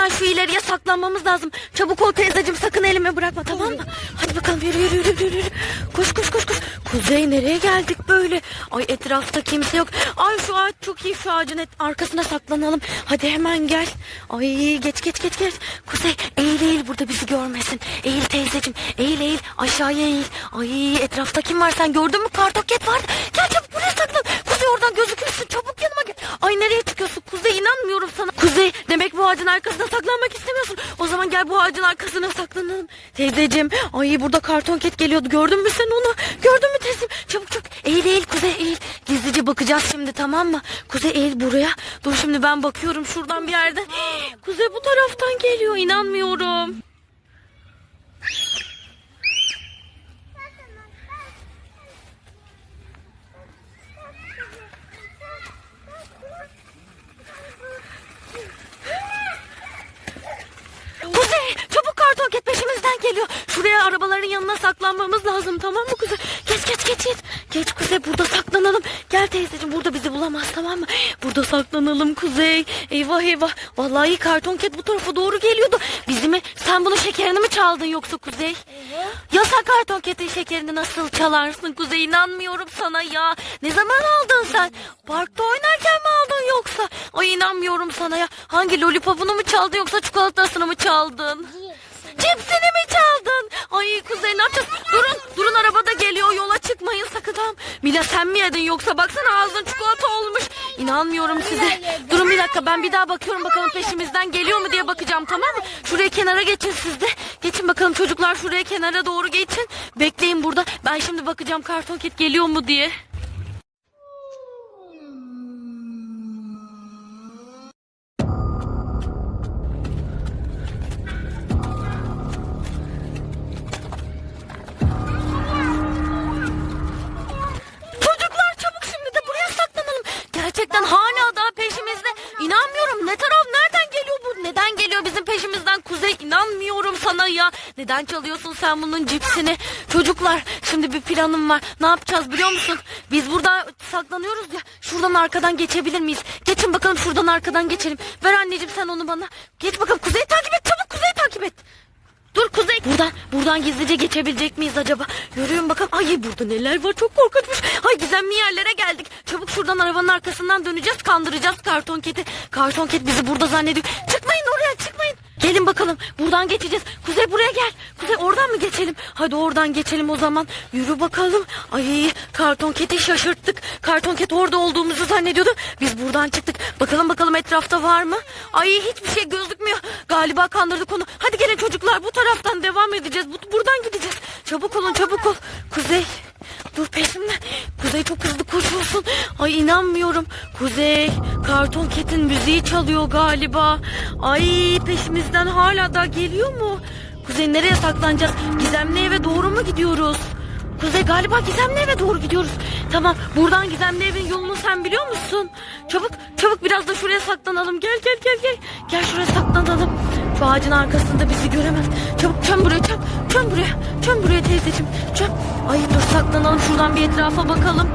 hemen şu ileriye saklanmamız lazım. Çabuk ol teyzeciğim sakın elimi bırakma tamam mı? Hadi bakalım yürü yürü yürü yürü. Koş koş koş koş. Kuzey nereye geldik böyle? Ay etrafta kimse yok. Ay şu ağaç çok iyi şu ağacın et- arkasına saklanalım. Hadi hemen gel. Ay geç geç geç geç. Kuzey eğil eğil burada bizi görmesin. Eğil teyzeciğim eğil eğil aşağıya eğil. Ay etrafta kim var sen gördün mü kartoket var. Gel çabuk buraya saklan. Oradan gözükürsün çabuk yanıma gel. Ay nereye çıkıyorsun Kuzey inanmıyorum sana. Kuzey demek bu ağacın arkasına saklanmak istemiyorsun. O zaman gel bu ağacın arkasına saklanalım. Teyzeciğim ay burada karton ket geliyordu gördün mü sen onu? Gördün mü teyzeciğim? Çabuk çabuk eğil eğil Kuzey eğil. Gizlice bakacağız şimdi tamam mı? Kuzey eğil buraya. Dur şimdi ben bakıyorum şuradan bir yerden. Kuzey bu taraftan geliyor inanmıyorum. Çabuk karton ket peşimizden geliyor. Şuraya arabaların yanına saklanmamız lazım tamam mı Kuzey? Geç geç geç geç. Geç Kuzey burada saklanalım. Gel teyzeciğim burada bizi bulamaz tamam mı? Burada saklanalım Kuzey. Eyvah eyvah. Vallahi karton ket bu tarafa doğru geliyordu. Bizi mi? Sen bunun şekerini mi çaldın yoksa Kuzey? Ya sen karton ketin şekerini nasıl çalarsın Kuzey? İnanmıyorum sana ya. Ne zaman aldın sen? Parkta oynarken mi aldın yoksa? Ay inanmıyorum sana ya. Hangi lollipopunu mu çaldın yoksa çikolatasını mı çaldın? Cipsini mi çaldın? Ay Kuzey ne yapacağız? Durun, durun arabada geliyor. Yola çıkmayın sakın tamam. Mila sen mi yedin yoksa baksana ağzın çikolata olmuş. İnanmıyorum size. Durun bir dakika ben bir daha bakıyorum bakalım peşimizden geliyor mu diye bakacağım tamam mı? Şuraya kenara geçin siz de. Geçin bakalım çocuklar şuraya kenara doğru geçin. Bekleyin burada. Ben şimdi bakacağım karton ket geliyor mu diye. Sen bunun cipsini? Çocuklar şimdi bir planım var. Ne yapacağız biliyor musun? Biz burada saklanıyoruz ya. Şuradan arkadan geçebilir miyiz? Geçin bakalım şuradan arkadan geçelim. Ver anneciğim sen onu bana. Geç bakalım Kuzey takip et. Çabuk Kuzey takip et. Dur Kuzey. Buradan, buradan gizlice geçebilecek miyiz acaba? Yürüyün bakalım. Ay burada neler var çok korkunçmuş. Ay gizemli yerlere geldik. Çabuk şuradan arabanın arkasından döneceğiz. Kandıracağız karton keti. Karton ket bizi burada zannediyor. Çıkmayın oraya çıkmayın. Gelin bakalım. Buradan geçeceğiz. Kuzey buraya gel. Kuzey oradan mı geçelim? Hadi oradan geçelim o zaman. Yürü bakalım. Ay karton keti şaşırttık. Karton ket orada olduğumuzu zannediyordu. Biz buradan çıktık. Bakalım bakalım etrafta var mı? Ay hiçbir şey gözükmüyor. Galiba kandırdık onu. Hadi gelin çocuklar bu taraftan devam edeceğiz. Bu, buradan gideceğiz. Çabuk olun çabuk ol. Kuzey. Dur peşimden. Kuzey çok hızlı koşuyorsun. Ay inanmıyorum. Kuzey karton ketin müziği çalıyor galiba. Ay peşimizden hala da geliyor mu? Kuzey nereye saklanacağız? Gizemli eve doğru mu gidiyoruz? Kuzey galiba Gizemli eve doğru gidiyoruz. Tamam buradan Gizemli evin yolunu sen biliyor musun? Çabuk çabuk biraz da şuraya saklanalım. Gel gel gel gel. Gel şuraya saklanalım. Şu ağacın arkasında bizi göremez. Çabuk çön buraya çön. Çön buraya. Çön buraya teyzeciğim. Çön. Ay dur saklanalım şuradan bir etrafa bakalım.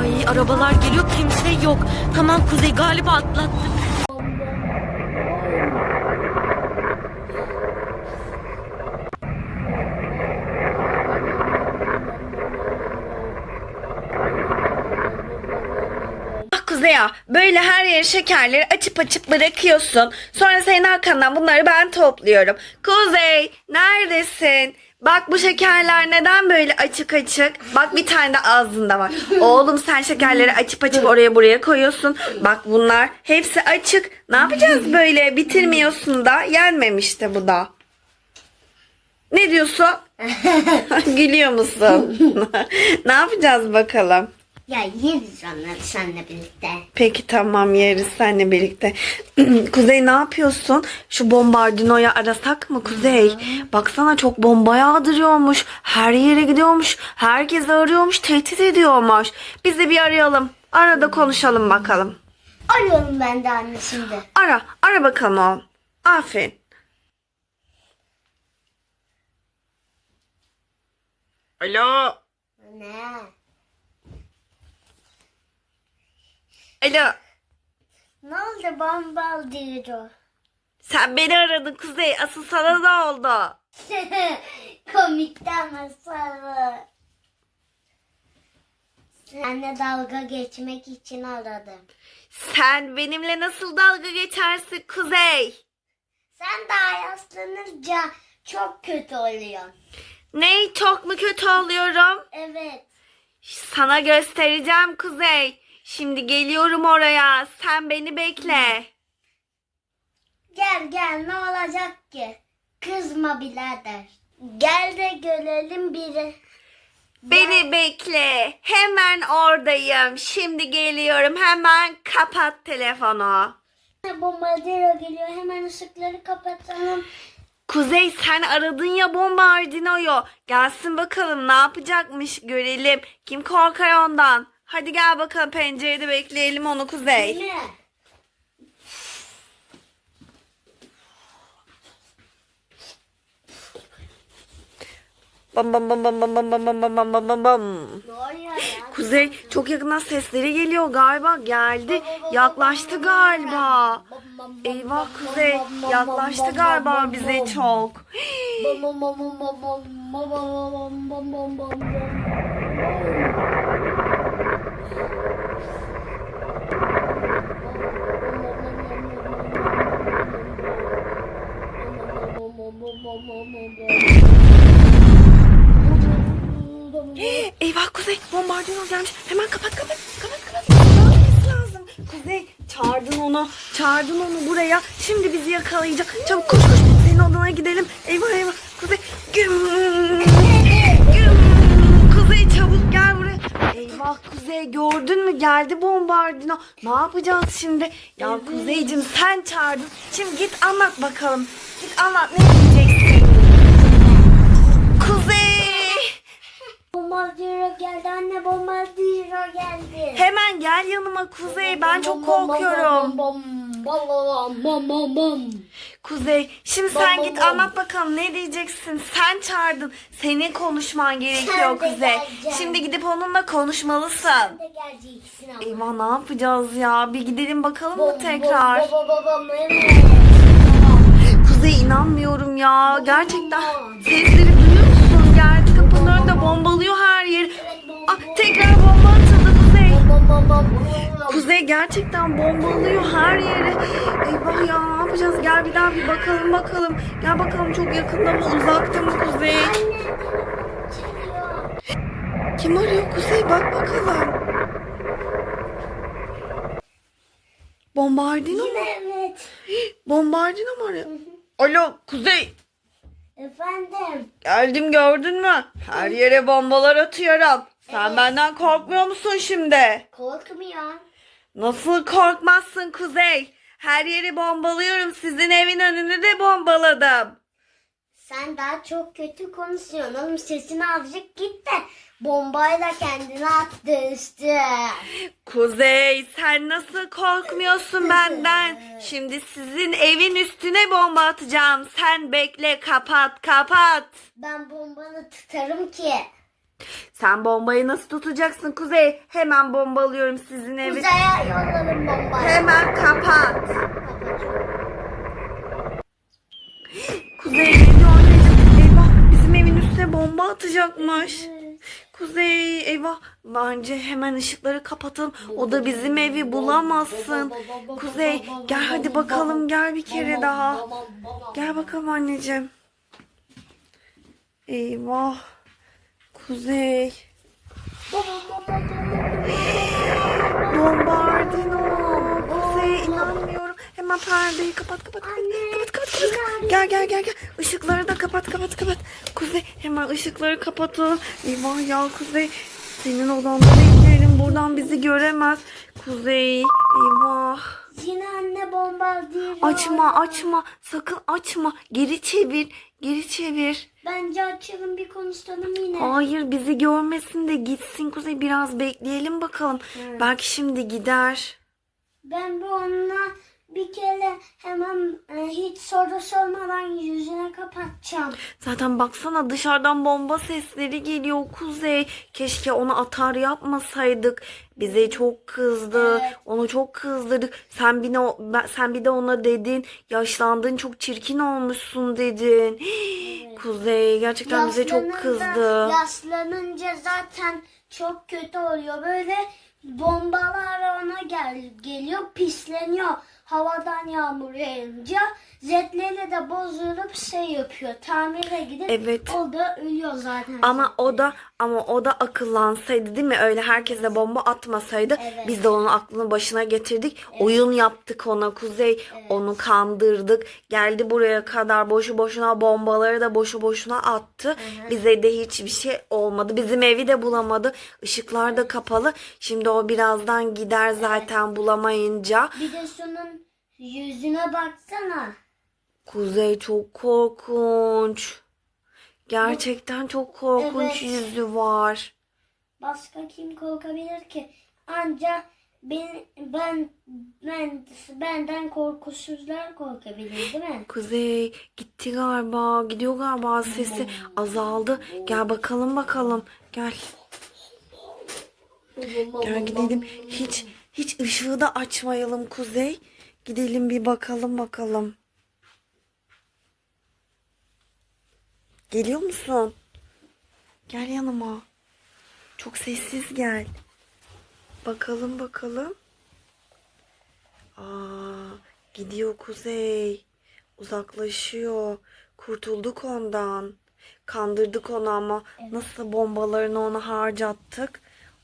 Ay arabalar geliyor kimse yok. Tamam Kuzey galiba atlattık. Ah Kuzey ya böyle her yere şekerleri açıp açıp bırakıyorsun. Sonra senin arkandan bunları ben topluyorum. Kuzey neredesin? Bak bu şekerler neden böyle açık açık? Bak bir tane de ağzında var. Oğlum sen şekerleri açıp açıp oraya buraya koyuyorsun. Bak bunlar hepsi açık. Ne yapacağız böyle? Bitirmiyorsun da. Yenmemiş de bu da. Ne diyorsun? Gülüyor musun? ne yapacağız bakalım? Ya yeriz onları seninle birlikte. Peki tamam yeriz seninle birlikte. Kuzey ne yapıyorsun? Şu bombardinoyu arasak mı Kuzey? Baksana çok bomba yağdırıyormuş. Her yere gidiyormuş. Herkes arıyormuş. Tehdit ediyormuş. Biz de bir arayalım. Arada konuşalım bakalım. Arıyorum ben de anne şimdi. Ara. Ara bakalım oğlum. Aferin. Alo. Ne? Alo. Ne oldu bomba diyor. Sen beni aradın Kuzey. Asıl sana da oldu. Komikti ama sarı. Seninle dalga geçmek için aradım. Sen benimle nasıl dalga geçersin Kuzey? Sen daha yaslanınca çok kötü oluyorsun. Ne çok mu kötü oluyorum? Evet. Sana göstereceğim Kuzey. Şimdi geliyorum oraya. Sen beni bekle. Gel gel ne olacak ki? Kızma birader. Gel de görelim biri. Beni bekle. Hemen oradayım. Şimdi geliyorum. Hemen kapat telefonu. Bombardiro geliyor. Hemen ışıkları kapatalım. Kuzey sen aradın ya Bombardino'yu. Gelsin bakalım ne yapacakmış görelim. Kim korkar ondan? Hadi gel bakalım pencerede bekleyelim onu Kuzey. Ne? Bam bam bam bam bam bam bam bam bam bam bam bam bam. Kuzey çok yakından sesleri geliyor galiba geldi. Yaklaştı galiba. Eyvah Kuzey yaklaştı galiba bize çok. Bom Eyvah Kuzey bombardino gelmiş. Hemen kapat kapat kapat kapat. Lazım. Kuzey çağırdın onu. Çağırdın onu buraya. Şimdi bizi yakalayacak. Çabuk koş koş. Senin odana gidelim. Eyvah eyvah. Kuzey. Güm. Güm. Kuzey çabuk gel buraya. Eyvah Kuzey gördün mü geldi bombardino. Ne yapacağız şimdi? Ya Kuzeycim sen çağırdın. Şimdi git anlat bakalım. Git anlat ne diyeceksin? Kuzey. Bombardiro geldi anne bombardiro geldi. Hemen gel yanıma Kuzey. Ben çok korkuyorum. Bom bom bom. Kuzey, şimdi sen Bom, git bom, anlat bakalım ne diyeceksin? Sen çağırdın. Senin konuşman gerekiyor Sen de Kuzey. Şimdi gidip onunla konuşmalısın. Ne geleceksin ama. Eyvah ne yapacağız ya? Bir gidelim bakalım mı tekrar? Bom bom bom bom evet. Kuzey inanmıyorum ya. Gerçekten sesleri duyuyor musun? Geldi kapının önünde bombalıyor her yer. Ah, tekrar bomba atıldı Kuzey. Kuzey gerçekten bombalıyor her yeri. Eyvah ya ne yapacağız? Gel bir daha bir bakalım bakalım. Gel bakalım çok yakında mı uzakta mı Kuzey? Kim arıyor Kuzey? Bak bakalım. Bombardino mu? Evet. Bombardino mu arıyor? Alo Kuzey. Efendim. Geldim gördün mü? Her yere bombalar atıyorum. Sen benden korkmuyor musun şimdi? Korkmuyor. Nasıl korkmazsın Kuzey? Her yeri bombalıyorum. Sizin evin önünü de bombaladım. Sen daha çok kötü konuşuyorsun. Oğlum sesini azıcık git de bombayla kendini attı üstü. Kuzey sen nasıl korkmuyorsun benden? Şimdi sizin evin üstüne bomba atacağım. Sen bekle kapat kapat. Ben bombanı tutarım ki. Sen bombayı nasıl tutacaksın Kuzey? Hemen bombalıyorum sizin evi. Uzaya yollarım bombayı. Hemen kapat. Kuzey geliyor anneciğim. Eyvah bizim evin üstüne bomba atacakmış. Kuzey eyvah. Bence hemen ışıkları kapatalım. O da bizim evi bulamazsın. Kuzey gel hadi bakalım gel bir kere daha. Gel bakalım anneciğim. Eyvah. Kuzey. Bombardino. Hemen perdeyi kapat kapat. kapat. Anne, Kapat kapat kapat. Gel gel gel gel. Işıkları da kapat kapat kapat. Kuzey hemen ışıkları kapatalım. Eyvah ya Kuzey. Senin odanda bekleyelim. Buradan bizi göremez. Kuzey. Eyvah. Yine anne bombardiyo. Açma açma. Sakın açma. Geri çevir. Geri çevir. Bence açalım bir konuşalım yine. Hayır bizi görmesin de gitsin Kuzey. Biraz bekleyelim bakalım. Belki şimdi gider. Ben bir onunla bir kere hemen e, hiç soru sormadan yüzüne kapatacağım. Zaten baksana dışarıdan bomba sesleri geliyor Kuzey. Keşke onu atar yapmasaydık. Bize çok kızdı. Evet. Onu çok kızdırdık. Sen bir, ben- sen bir de ona dedin. Yaşlandın çok çirkin olmuşsun dedin. Kuzey gerçekten bize çok kızdı. Yaslanınca zaten çok kötü oluyor. Böyle bombalar ona gel geliyor, pisleniyor. Havadan yağmur yağınca zetleri de bozulup şey yapıyor. Tamire gidip Evet. o da ölüyor zaten. Ama o da ama o da akıllansaydı değil mi? Öyle herkese bomba atmasaydı Evet. biz de onun aklını başına getirdik. Oyun yaptık ona Kuzey. Onu kandırdık. Geldi buraya kadar boşu boşuna bombaları da boşu boşuna attı. Bize de hiçbir şey olmadı. Bizim evi de bulamadı. Işıklar da kapalı. Şimdi o birazdan gider zaten bulamayınca. Bir de şunun yüzüne baksana. Kuzey çok korkunç. Gerçekten çok korkunç Evet. yüzü var. Başka kim korkabilir ki? Ancak ben ben ben benden korkusuzlar korkabilir değil mi? Kuzey gitti galiba. Gidiyor galiba. Sesi azaldı. Gel bakalım bakalım. Gel. Gel gidelim. Hiç hiç ışığı da açmayalım Kuzey. Gidelim bir bakalım bakalım. Geliyor musun? Gel yanıma. Çok sessiz gel. Bakalım bakalım. Aa, gidiyor Kuzey. Uzaklaşıyor. Kurtulduk ondan. Kandırdık onu ama nasıl bombalarını ona harcattık.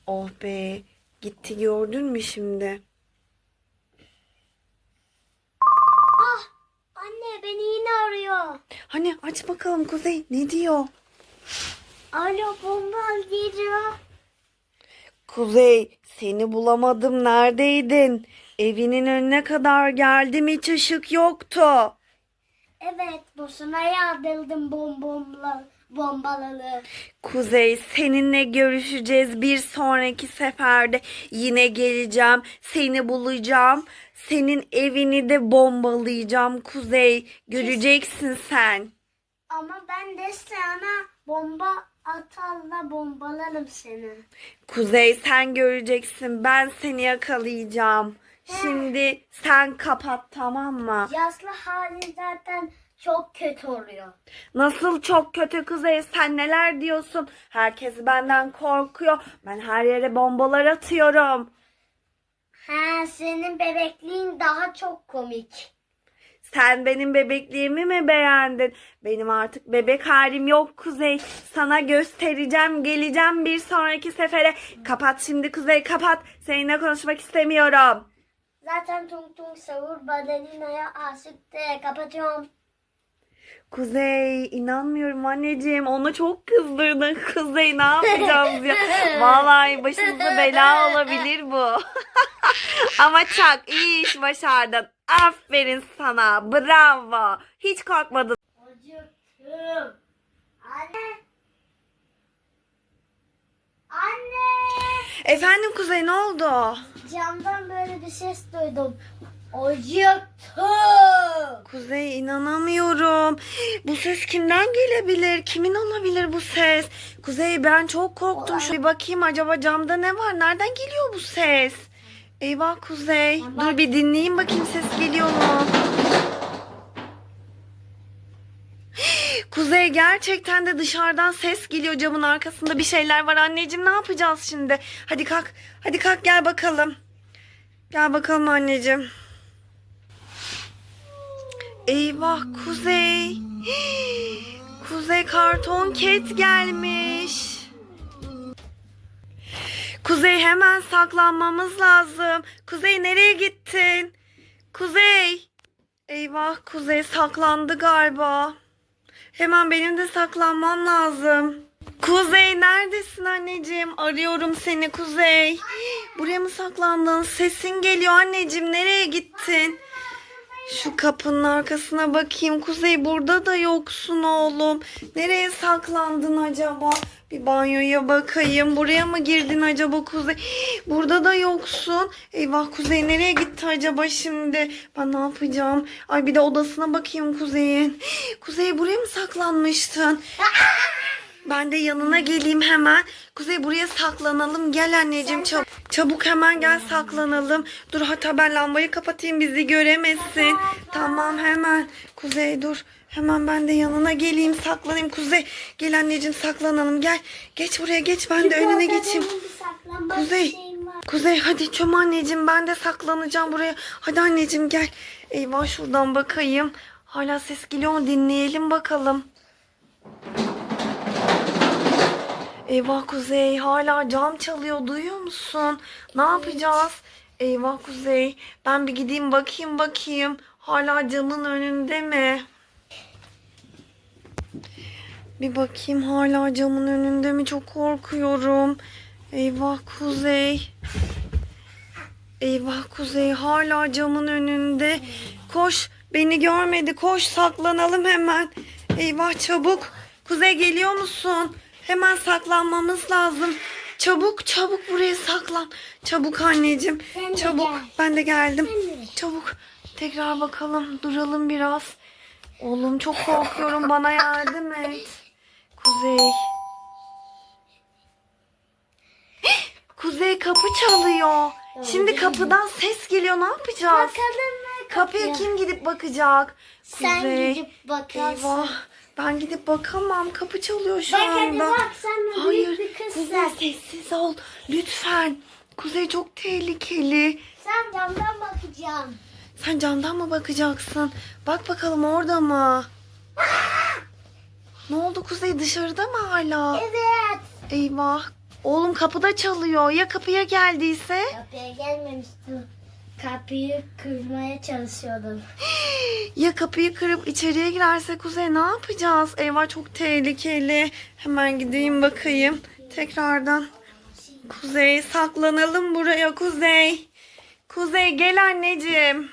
Oh be. Gitti gördün mü şimdi? Anne beni yine arıyor. Hani aç bakalım Kuzey ne diyor? Alo bomba geliyor. Kuzey seni bulamadım neredeydin? Evinin önüne kadar geldim hiç ışık yoktu. Evet boşuna yağdırdım bombomla bombaları. Kuzey seninle görüşeceğiz bir sonraki seferde yine geleceğim seni bulacağım senin evini de bombalayacağım Kuzey göreceksin sen. Ama ben de sana bomba atarla bombalarım seni. Kuzey sen göreceksin ben seni yakalayacağım. Şimdi sen kapat tamam mı? Yaşlı halin zaten çok kötü oluyor. Nasıl çok kötü Kuzey sen neler diyorsun? Herkes benden korkuyor. Ben her yere bombalar atıyorum. Ha senin bebekliğin daha çok komik. Sen benim bebekliğimi mi beğendin? Benim artık bebek halim yok Kuzey. Sana göstereceğim, geleceğim bir sonraki sefere. Kapat şimdi Kuzey, kapat. Seninle konuşmak istemiyorum. Zaten Tung Tung Savur Balena'ya aşıktı. Kapatıyorum. Kuzey, inanmıyorum anneciğim. Onu çok kızdırdın Kuzey. Ne yapacağız ya? Vallahi başımıza bela olabilir bu. Ama çok iyi iş başardın. Aferin sana. Bravo. Hiç korkmadın. Acıktım. Anne. Anne. Efendim Kuzey ne oldu? Camdan böyle bir ses duydum. Acıktım. Kuzey inanamıyorum. Bu ses kimden gelebilir? Kimin olabilir bu ses? Kuzey ben çok korktum. Şu bir bakayım acaba camda ne var? Nereden geliyor bu ses? Eyvah Kuzey. Dur bir dinleyeyim bakayım ses geliyor mu? Kuzey gerçekten de dışarıdan ses geliyor camın arkasında bir şeyler var. Anneciğim ne yapacağız şimdi? Hadi kalk. Hadi kalk gel bakalım. Gel bakalım anneciğim. Eyvah Kuzey. Kuzey karton ket gelmiş. Kuzey hemen saklanmamız lazım. Kuzey nereye gittin? Kuzey. Eyvah Kuzey saklandı galiba. Hemen benim de saklanmam lazım. Kuzey neredesin anneciğim? Arıyorum seni Kuzey. Buraya mı saklandın? Sesin geliyor anneciğim. Nereye gittin? Şu kapının arkasına bakayım. Kuzey burada da yoksun oğlum. Nereye saklandın acaba? Bir banyoya bakayım. Buraya mı girdin acaba Kuzey? Burada da yoksun. Eyvah Kuzey nereye gitti acaba şimdi? Ben ne yapacağım? Ay bir de odasına bakayım Kuzey'in. Kuzey buraya mı saklanmıştın? Ben de yanına geleyim hemen. Kuzey buraya saklanalım. Gel anneciğim çabuk. Çabuk hemen gel saklanalım. Dur hatta ben lambayı kapatayım bizi göremesin. Tamam hemen. Kuzey dur. Hemen ben de yanına geleyim saklanayım. Kuzey gel anneciğim saklanalım gel. Geç buraya geç ben de önüne geçeyim. Kuzey. Kuzey hadi çöm anneciğim ben de saklanacağım buraya. Hadi anneciğim gel. Eyvah şuradan bakayım. Hala ses geliyor mu dinleyelim bakalım. Eyvah Kuzey hala cam çalıyor duyuyor musun? Ne yapacağız? Eyvah Kuzey ben bir gideyim bakayım bakayım. Hala camın önünde mi? Bir bakayım hala camın önünde mi? Çok korkuyorum. Eyvah Kuzey. Eyvah Kuzey hala camın önünde. Koş beni görmedi koş saklanalım hemen. Eyvah çabuk. Kuzey geliyor musun? Hemen saklanmamız lazım. Çabuk çabuk buraya saklan. Çabuk anneciğim. De çabuk. gel. Ben de geldim. Ben de. Çabuk. Tekrar bakalım. Duralım biraz. Oğlum çok korkuyorum. Bana yardım et. Kuzey. Kuzey kapı çalıyor. Şimdi kapıdan ses geliyor. Ne yapacağız? Bakalım Kapıya kim gidip bakacak? Sen Kuzey. gidip bakarsın. Eyvah. Ben gidip bakamam. Kapı çalıyor şu Bak hadi anda. bak sen Hayır. büyük bir kızsın. Kuzey sessiz ol. Lütfen. Kuzey çok tehlikeli. Sen camdan bakacaksın. Sen camdan mı bakacaksın? Bak bakalım orada mı? ne oldu Kuzey dışarıda mı hala? Evet. Eyvah. Oğlum kapıda çalıyor. Ya kapıya geldiyse? Kapıya gelmemiştim. Kapıyı kırmaya çalışıyordum. Ya kapıyı kırıp içeriye girerse Kuzey ne yapacağız? Eyvah çok tehlikeli. Hemen gideyim bakayım. Tekrardan. Kuzey saklanalım buraya Kuzey. Kuzey gel anneciğim.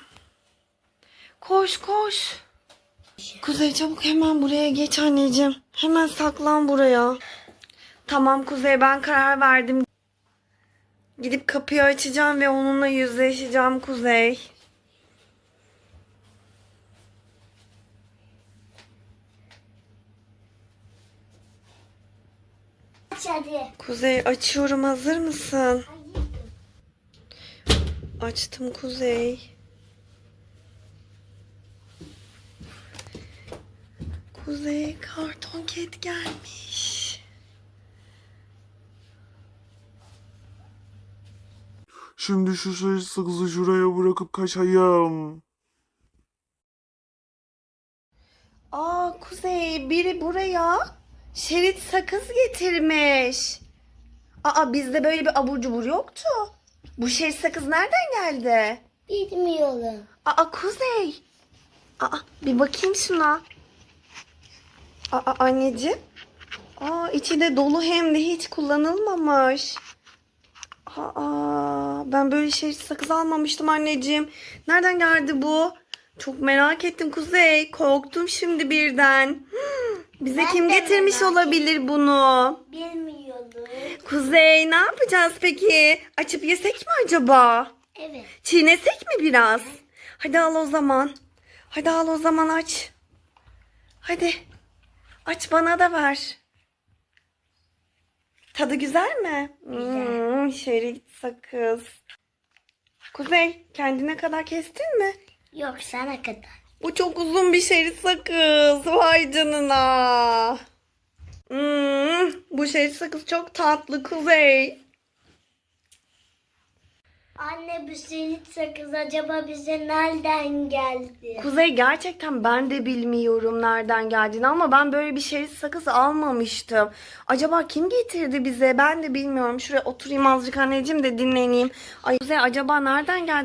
Koş koş. Kuzey çabuk hemen buraya geç anneciğim. Hemen saklan buraya. Tamam Kuzey ben karar verdim. Gidip kapıyı açacağım ve onunla yüzleşeceğim Kuzey. Aç hadi. Kuzey açıyorum hazır mısın? Açtım Kuzey. Kuzey karton ket gelmiş. Şimdi şu sayı sakızı şuraya bırakıp kaçayım. Aa Kuzey biri buraya şerit sakız getirmiş. Aa bizde böyle bir abur cubur yoktu. Bu şerit sakız nereden geldi? Bilmiyorum. Aa Kuzey. Aa bir bakayım şuna. Aa anneciğim. Aa içi de dolu hem de hiç kullanılmamış. Aa ben böyle şey sakız almamıştım anneciğim. Nereden geldi bu? Çok merak ettim Kuzey. Korktum şimdi birden. Hmm, Bize Ben kim getirmiş olabilir bunu? Bilmiyorum. Kuzey ne yapacağız peki? Açıp yesek mi acaba? Evet. Çiğnesek mi biraz? Hadi al o zaman. Hadi al o zaman aç. Hadi. Aç bana da ver. Tadı güzel mi? Hmm, şerit sakız. Kuzey kendine kadar kestin mi? Yok sana kadar. Bu çok uzun bir şerit sakız. Vay canına. Hmm, bu şerit sakız çok tatlı Kuzey. Anne bu senin sakız acaba bize nereden geldi? Kuzey gerçekten ben de bilmiyorum nereden geldiğini ama ben böyle bir şerit sakız almamıştım. Acaba kim getirdi bize ben de bilmiyorum. Şuraya oturayım azıcık anneciğim de dinleneyim. Ay Kuzey acaba nereden geldi?